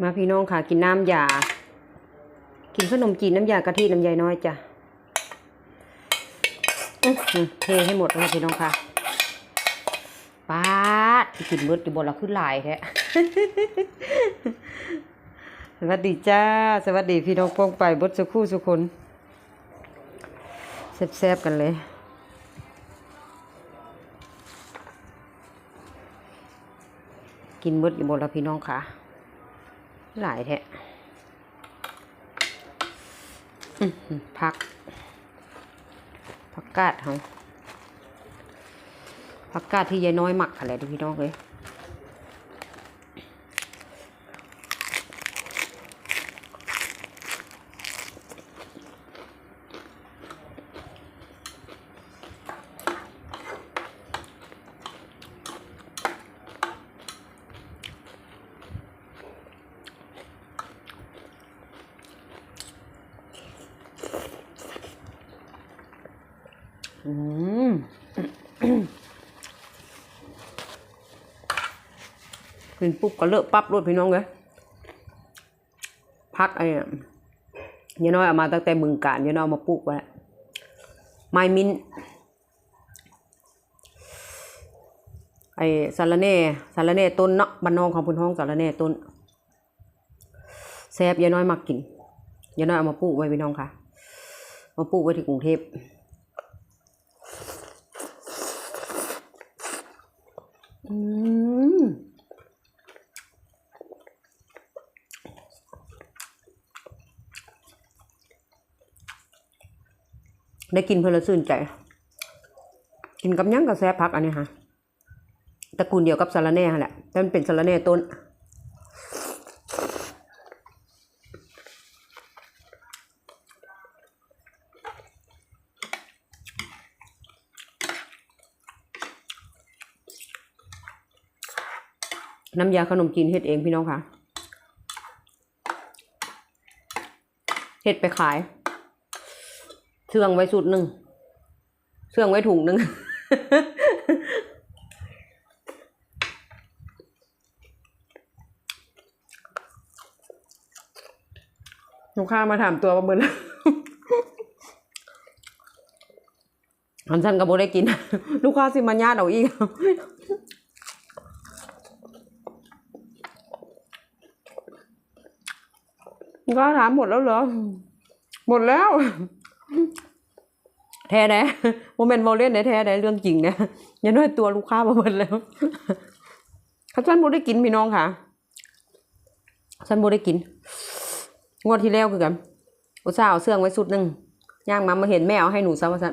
มาพี่น้องค่ะ กินน้ำยา กินขนมจีนน้ำยากะทิน้ำยายน้อยจ้ะเทให้หมดเลยพี่น้องค่ะป้าที่กินเบิดอยู่บนเราขึ้นหลายแท้สวัสดีจ้า สวัสดีพี่น้องป้องไปบดสุคู่สุคนแซ่บๆกันเลยกินเบิดอยู่บนเราพี่น้องค่ะ หลายแท้พักผักกาดเขาผักกาดที่ยายน้อยหมักอะไรดูพี่น้องเลยอืม กินปุ๊บก็เลอะปั๊บรถพี่น้องเลยพักไอ้เนี่ยน้อยเอามาตั้งแต่บึงการยายน้อยเอามาปลูกไว้ไม้มินไอ้สารเน่สารเน่ต้นเนาะบ้านนองของพุ่นห้องสารเน่ต้นแซบยายน้อยมักกินยายน้อยเอามาปลูกไว้พี่น้องค่ะ มาปลูกไว้ที่กรุงเทพอืม ได้กินเพลินซื่นใจ กินกับยังกับแซ่พักอันนี้ฮะตระกูลเดียวกับสารแน่แหละแต่มันเป็นสารแน่ต้นน้ำยาขนมจีนเฮ็ดเองพี่น้องค่ะ เฮ็ดไปขาย เชื่องไว้สุดหนึ่งเชื่องไว้ถุงหนึ่งลูกค้ามาถามตัวประเมินอันฉันก็บ่ได้กิน ลูกค้าสิมาญาติเอาอีกก็ถามหมดแล้วเหรอ หมดแล้ว แท้แน่โมเมนต์โมเล่นแท้แน่เรื่องจริงเนี่ยอยังน้อยตัวลูกค้ามาหมดแล้วข้าฉันโมได้กินพี่น้องค่ะฉันโมได้กิน งวดที่แล้วคือกันอุตส่าห์เอาเสื้องไว้สุดหนึ่งย่างมามาเห็นแม่เอาให้หนูซะว่าสัน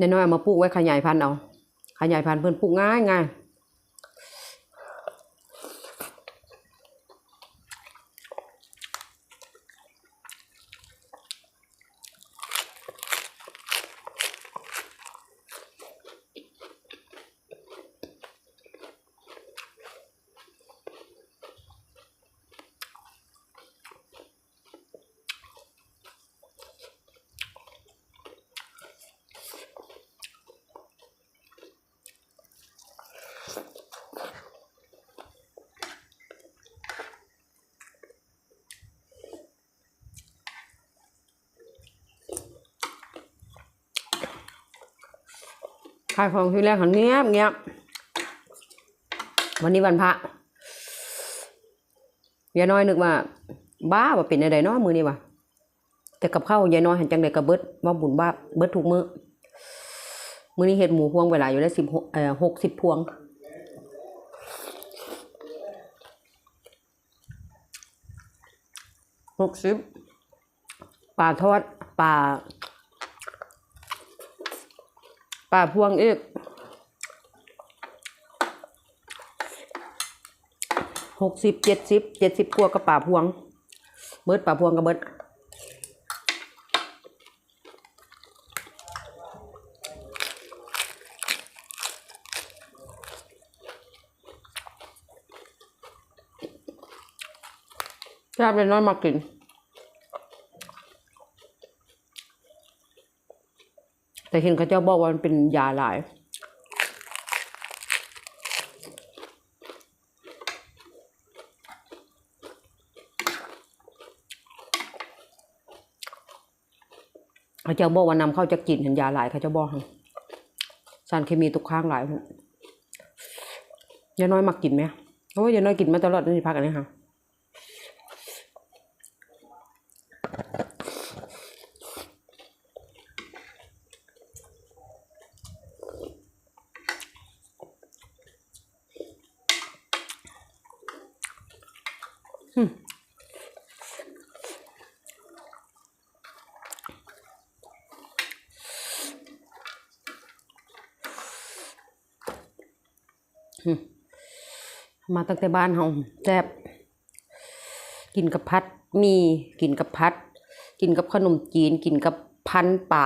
น้อยเอามาปลูกไว้ขยายพันธุ์เอา ขยายพันธุ์เพิ่นปลูกง่ายง่าย ขายของที่แรกเขาเงียบเงียบวันนี้วันพระยายน้อยนึกว่า บ้าว่าเป็นอะไรเนาะมือนี้วะแต่กับข้าวยายน้อยเห็นจังไดกับเบิดว่าบุญบ้าเบิดทุกมือมือนี้เห็ดหมูพวงเวลาอยู่ได้สิบเอ่อหกสิบพวงหกสิบปลาทอดปลา ป่าพวงอีกหกสิบเจ็ดสิบเจ็ดสิบพวกับป่าพวง เบิดป่าพวงกับเบิดแซ่บเลยน้อยมากิน แต่ เห็นเขาเจ้าบอกว่ามันเป็นยาหลาย เขาเจ้าบอกว่านำเข้าจากจีนเห็นยาหลายเขาเจ้าบอกหั่นสารเคมีตกค้างหลายพุ่นยาน้อยมักกินไหมเพราะว่ายายน้อยกินมาตลอดนี่พักอันนี้ค่ะ มาตั้งแต่บ้านเฮาแซ่บกินกับพัดมีกินกับพัด กินกับขนมจีน กินกับพันป๋า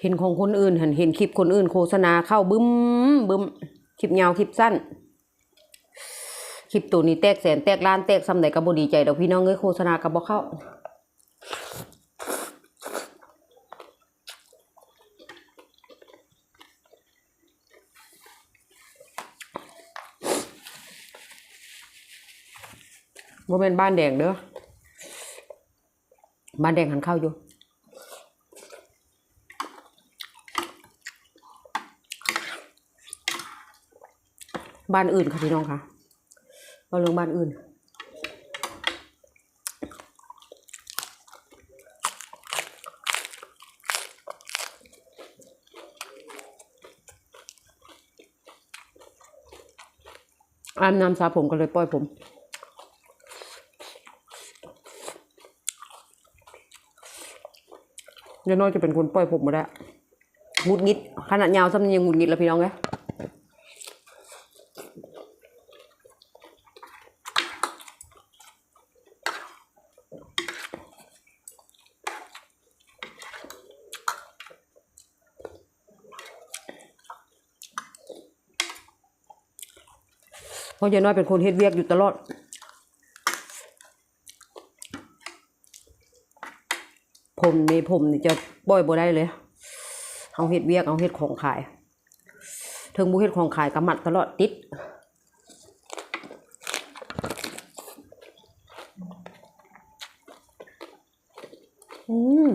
เห็นของคนอื่นเห็นเห็นคลิปคนอื่นโฆษณาเข้าบึ้มบึ้มคลิปยาวคลิปสั้นคลิปตัวนี้แตกแสนแตกล้านแตกซ้ำไหนก็บ่ดีใจดอกพี่น้องเอ้ยโฆษณาก็บ่เข้าว่เป็นบ้านแดงเด้อบ้านแดงหันเข้าอยู่ บ้านอื่นค่ะพี่น้องค่ะเราเรื่องบ้านอื่น อาบน้ำสระผมก็เลยปล่อยผมเดี๋ยวน้อยจะเป็นคนปล่อยผมมาได้หงุดหงิดขนาดยาวซ้ำยังหงุดหงิดแล้วพี่น้องไง เพราะยายน้อยเป็นคนเฮ็ดเวียกอยู่ตลอด ผมนี่ผมนี่จะปล่อยบ่ได้เลย เอาเฮ็ดเวียกเอาเฮ็ดของขายถึงบ่เฮ็ดของขายก็มัดตลอดติดอืม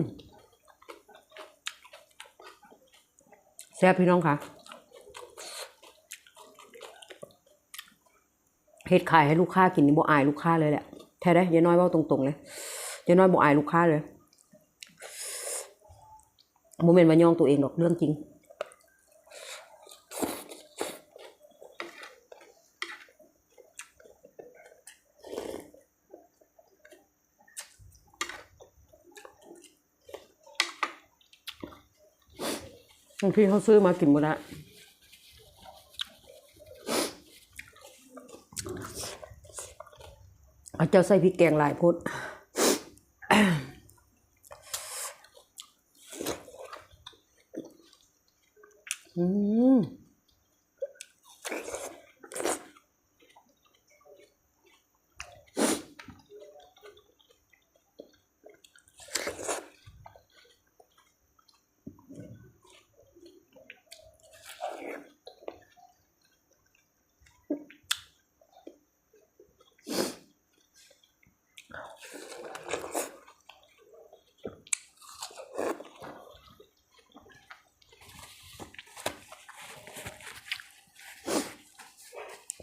แซ่บพี่น้องค่ะ เฮ็ดขายให้ลูกค้ากินนี่บ่อายลูกค้าเลยแหละแท้ได้ยายน้อยเว้าตรงๆเลยยายน้อยบ่อายลูกค้าเลยโมเมนต์มายองตัวเองหรอกเรื่องจริงบางทีเขาซื้อมากินหมดและเอาเจ้าใส่พริกแกงหลายพุดอืม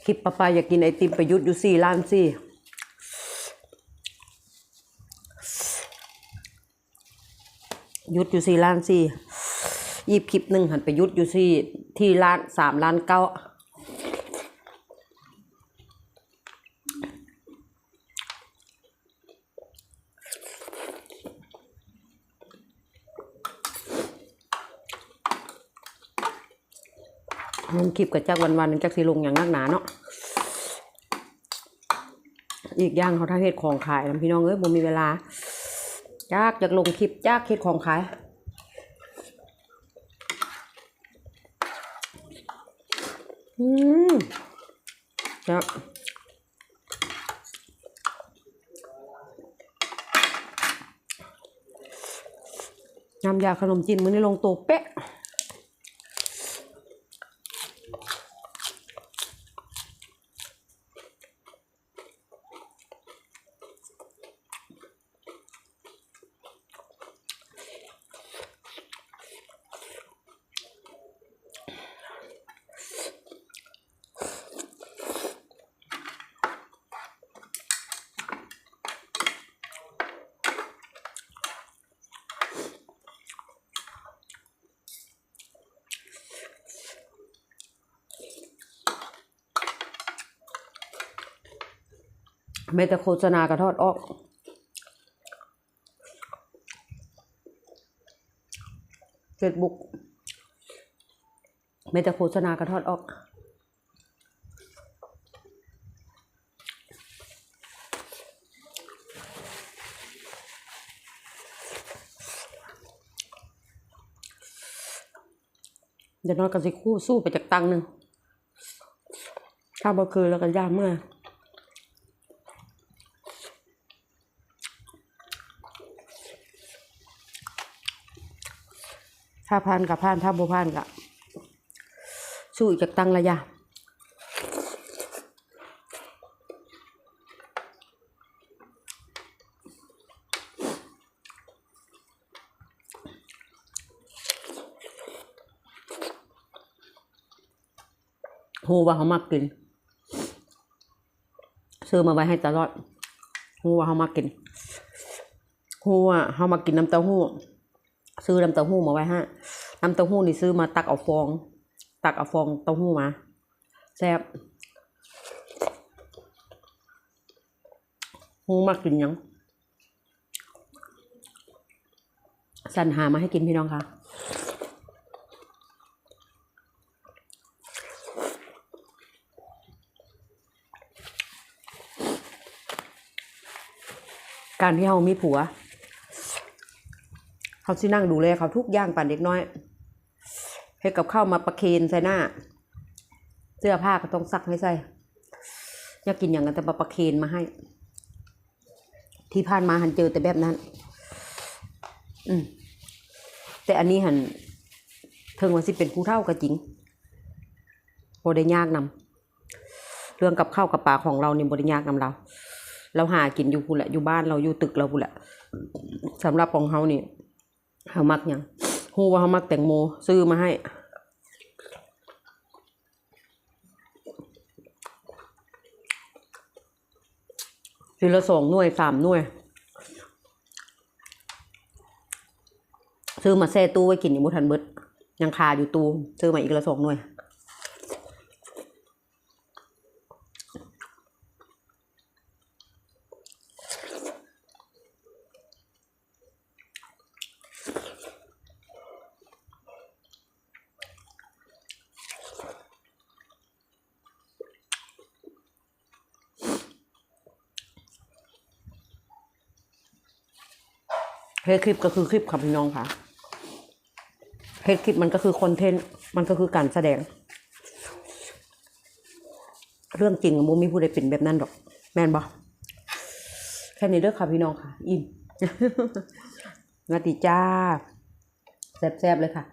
คลิปป้าปาอยากกินไอติมประยุทธ์อยู่สี่ล้านสี่ยุดอยู่สี่ล้านสี่ยีบคลิปหนึ่งหันไปยุดอยู่สี่ที่ล้านสามล้านเก้า ลงคลิปกับจักวันวันจักสีลงอย่างนักหนาเนาะอีกอย่างเขาท้าเฮ็ดของขายพี่น้องเอ้ยบ่มีเวลาจากจากลงคลิปจากเฮ็ดของขายอืมจากน้ำยาขนมจีนมื้อนี้ลงตัวเป๊ะ แม้แต่โฆษณากระทอดออกเฟซบุ๊กแม้แต่โฆษณากระทอดออกเดี๋ยวนอยก็สิคู่สู้ไปจากตังหนึ่งถ้าบ่คือแล้วก็ย่าเมื่อ ถ้าพานกับพานถ้าบ่พานกับสู้อีกจากตังระยะฮูว่าเขามักกิน ซื้อมาไว้ให้ตลอดฮูว่าเขามักกินฮูว่าเขามากินน้ำเต้าหู้ ซื้อน้ำเต้าหู้มาไว้ให้น้ำเต้าหู้นี่ซื้อมาตักเอาฟอง ตักเอาฟองเต้าหู้มาแซ่บหูมากกินยังสันหามาให้กินพี่น้องค่ะการที่เรามีผัว เขาสินั่งดูแลเขาทุกอย่างปั่นเด็กน้อยให้กับข้าวมาประเคนใส่หน้า เสื้อผ้าก็ต้องซักให้ใส่อยากกินอย่างนั้นแต่มาประเคนมาให้ ที่ผ่านมาหันเจอแต่แบบนั้น อืมแต่อันนี้หันเทิงว่าสิเป็นผู้เท่าก็จริงบได้ยากนำเรื่องกับข้าวกับปลาของเราเนี่ยบได้ยากนำเรา เราหากินอยู่พูนแหละอยู่บ้านเราอยู่ตึกเราพูนแหละสำหรับของเขาเนี่ย เขามักยังฮู้ว่าเขามักแตงโมซื้อมาให้ ทีละสองหน่วยสามหน่วย ซื้อมาแซ่ตู้ไว้กินอยู่มุทันเบิดยังคาอยู่ตู้ซื้อมาอีกละสองหน่วย เฮดคลิปก็คือคลิปค่ะพี่น้องค่ะเฮดคลิปมันก็คือคอนเทนต์มันก็คือการแสดง เรื่องจริงอะมูมีผู้ใดเป็นแบบนั้นหรอก แม่นบอแค่นี้เด้อค่ะพี่น้องค่ะ อิ่มนาติจ้าแซ่บๆเลยค่ะ